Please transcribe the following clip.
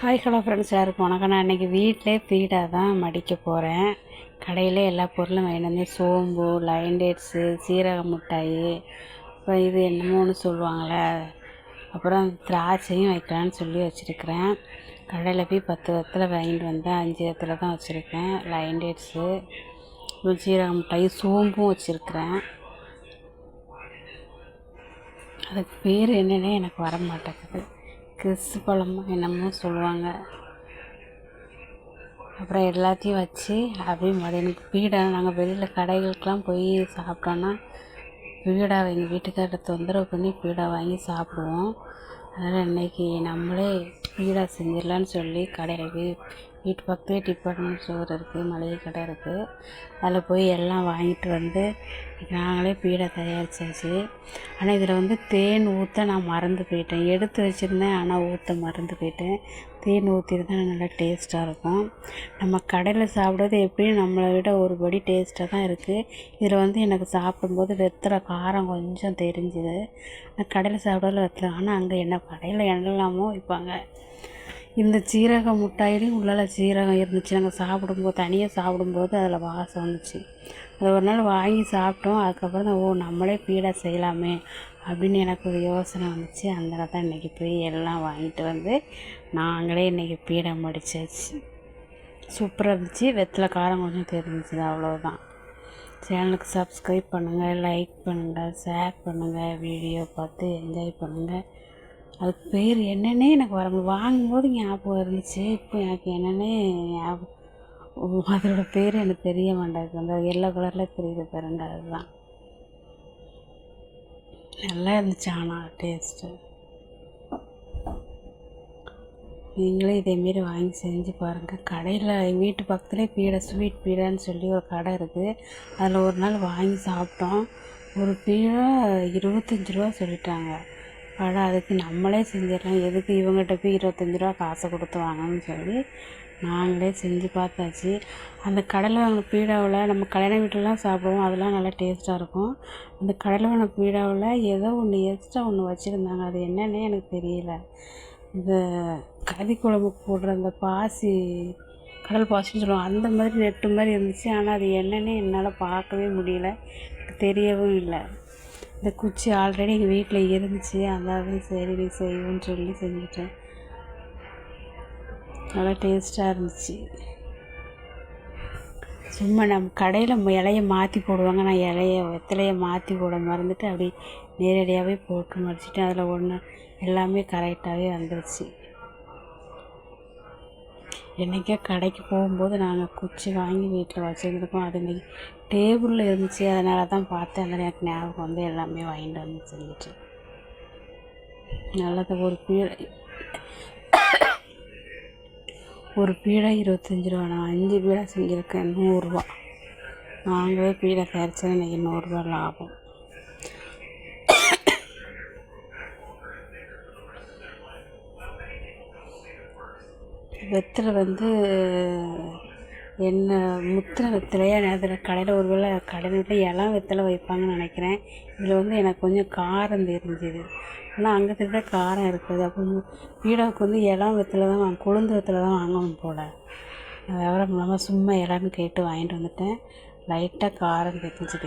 Hi hello friends யாருக்கு வணக்கம். நான் இன்றைக்கி வீட்டிலே பீடாக தான் மடிக்க போகிறேன் கடையில் எல்லா பொருளும் வாங்கிட்டு சோம்பு லைன் டேட்ஸு சீரக மிட்டாயி அப்புறம் இது என்னமோன்னு சொல்லுவாங்கள்ல அப்புறம் திராட்சையும் வைக்கலான்னு சொல்லி வச்சுருக்கிறேன். கடையில் போய் பத்து விதத்தில் வாங்கிட்டு வந்தேன் அஞ்சு விதத்தில் தான் வச்சுருக்கேன். லைன் டேட்ஸு அப்புறம் சீரக மிட்டாய் சோம்பும் வச்சுருக்கிறேன். அதுக்கு பேர் என்னென்னே எனக்கு வர மாட்டேங்குது. கிறிஸ்து பழமோ என்னமோ சொல்லுவாங்க. அப்புறம் எல்லாத்தையும் வச்சு அப்படியே மறுபடியும் எனக்கு பீடா நாங்கள் வெளியில் கடைகளுக்கெலாம் போய் சாப்பிட்டோன்னா பீடா எங்கள் வீட்டுக்கார்ட்ட தொந்தரவு பண்ணி பீடா வாங்கி சாப்பிடுவோம். அதனால் இன்றைக்கி நம்மளே பீடா செஞ்சிடலான்னு சொல்லி கடையில் போய் வீட்டு பக்கத்துலேயே டிபார்ட்மெண்ட் ஸ்டோர் இருக்குது மளிகை கடை இருக்குது அதில் போய் எல்லாம் வாங்கிட்டு வந்து நாங்களே பீடை தயாரித்தாச்சு ஆனால் இதில் வந்து தேன் ஊற்ற நான் மறந்து போயிட்டேன். எடுத்து வச்சுருந்தேன் ஆனால் ஊற்ற மறந்து போயிட்டேன். தேன் ஊற்றிருந்தா நல்லா டேஸ்ட்டாக இருக்கும். நம்ம கடையில் சாப்பிட்றது எப்படியும் நம்மளை விட ஒரு படி டேஸ்ட்டாக தான் இருக்குது இதில் வந்து எனக்கு சாப்பிடும்போது வெத்தலை காரம் கொஞ்சம் தெரிஞ்சுது. ஆனால் கடையில் சாப்பிட்றதுல வெத்தலை ஆனால் அங்கே என்ன கடையில் எண்ணலாமோ வைப்பாங்க. இந்த சீரக மிட்டாயிலையும் உள்ளால சீரகம் இருந்துச்சு. நாங்கள் சாப்பிடும்போது தனியாக சாப்பிடும்போது அதில் வாசம் வந்துச்சு. அது ஒரு நாள் வாங்கி சாப்பிட்டோம். அதுக்கப்புறம் தான் ஓ நம்மளே பீடா செய்யலாமே அப்படின்னு எனக்கு ஒரு யோசனை வந்துச்சு. அந்த தான் இன்றைக்கி போய் எல்லாம் வாங்கிட்டு வந்து நாங்களே இன்றைக்கி பீடா மடிச்சாச்சு சூப்பராக இருந்துச்சு. வெத்தலை காரம் கொஞ்சம் தெரிஞ்சுது அவ்வளோதான் சேனலுக்கு சப்ஸ்கிரைப் பண்ணுங்கள் லைக் பண்ணுங்கள் ஷேர் பண்ணுங்கள் வீடியோ பார்த்து என்ஜாய் பண்ணுங்கள் அதுக்கு பேர் என்னன்னே எனக்கு வர வாங்கும்போது ஞாபகம் இருந்துச்சு. இப்போ எனக்கு என்னன்னே ஞாபகம் அதோட பேர் எனக்கு தெரிய மாட்டேங்குது. அந்த எல்லோ கலரில் தெரியுது பாருங்க அதுதான். நல்லா இருந்துச்சு ஆனால் டேஸ்ட்டு நீங்களே இதேமாரி வாங்கி செஞ்சு பாருங்கள் கடையில் வீட்டு பக்கத்துலேயே பீடை ஸ்வீட் பீடைன்னு சொல்லி ஒரு கடை இருக்குது அதில் ஒரு நாள் வாங்கி சாப்பிட்டோம். ஒரு பீடை இருபத்தஞ்சி ரூபா சொல்லிட்டாங்க. அட அதுக்கு நம்மளே செஞ்சிடலாம். எதுக்கு இவங்ககிட்ட போய் இருபத்தஞ்சி ரூபா காசை கொடுத்து வாங்கன்னு சொல்லி நாங்களே செஞ்சு பார்த்தாச்சு. அந்த கடலை வாங்கின பீடாவில் நம்ம கல்யாண வீட்டிலலாம் சாப்பிடுவோம். அதெல்லாம் நல்லா டேஸ்ட்டாக இருக்கும். அந்த கடலை வாங்கின பீடாவில் ஏதோ ஒன்று எக்ஸ்ட்ரா ஒன்று வச்சுருந்தாங்க. அது என்னன்னே எனக்கு தெரியல. இந்த கறி குழம்பு போடுற அந்த பாசி கடல் பாசின்னு சொல்லுவோம் அந்த மாதிரி நெட்டு மாதிரி இருந்துச்சு. ஆனால் அது என்னன்னே என்னால் பார்க்கவே முடியல. தெரியவும் இல்லை. இந்த குச்சி ஆல்ரெடி எங்கள் வீட்டில் இருந்துச்சு. அதாவது சரி நீ செய்வோன்னு சொல்லி செஞ்சுட்டேன். நல்லா டேஸ்ட்டாக இருந்துச்சு. சும்மா நம்ம கடையில் இலைய மாற்றி போடுவாங்க. நான் இலைய வெத்தலையை மாற்றி போட மறந்துட்டு அப்படி நேரடியாகவே போட்டு மடிச்சிட்டேன். அதில் ஒன்று எல்லாமே கரெக்டாகவே வந்துருச்சு. என்றைக்கோ கடைக்கு போகும்போது நாங்கள் குச்சி வாங்கி வீட்டில் வச்சுருந்துருக்கோம். அது இன்றைக்கி டேபிளில் இருந்துச்சு. அதனால தான் பார்த்தேன். அதில் எனக்கு ஞாபகம் வந்து எல்லாமே வாங்கிட்டு வந்து செஞ்சுட்டு. நல்லது. ஒரு பீடை ஒரு பீடை இருபத்தஞ்சி ரூபா. நான் அஞ்சு பீடை செஞ்சுருக்கேன். நூறுரூவா நாங்களே பீடை தயாரிச்சது இன்றைக்கி நூறுரூவா லாபம். வெத்தலை வந்து என்ன முத்தின வெத்தலையா அதில் கடையில் ஒரு வேளை கடையில் வீட்டில் இளம் வெத்தலை வைப்பாங்கன்னு நினைக்கிறேன். இதில் வந்து எனக்கு கொஞ்சம் காரம் தெரிஞ்சுது. ஆனால் அங்கே திருட காரம் இருக்குது. அப்போ பீடாவுக்கு வந்து இளம் வெத்தலை தான் வாங்க கொழுந்து வெத்தலை தான் வாங்கணும் போல். விவரம் இல்லாமல் சும்மா இலன்னு கேட்டு வாங்கிட்டு வந்துட்டேன். லைட்டாக காரம் தெரிஞ்சுது.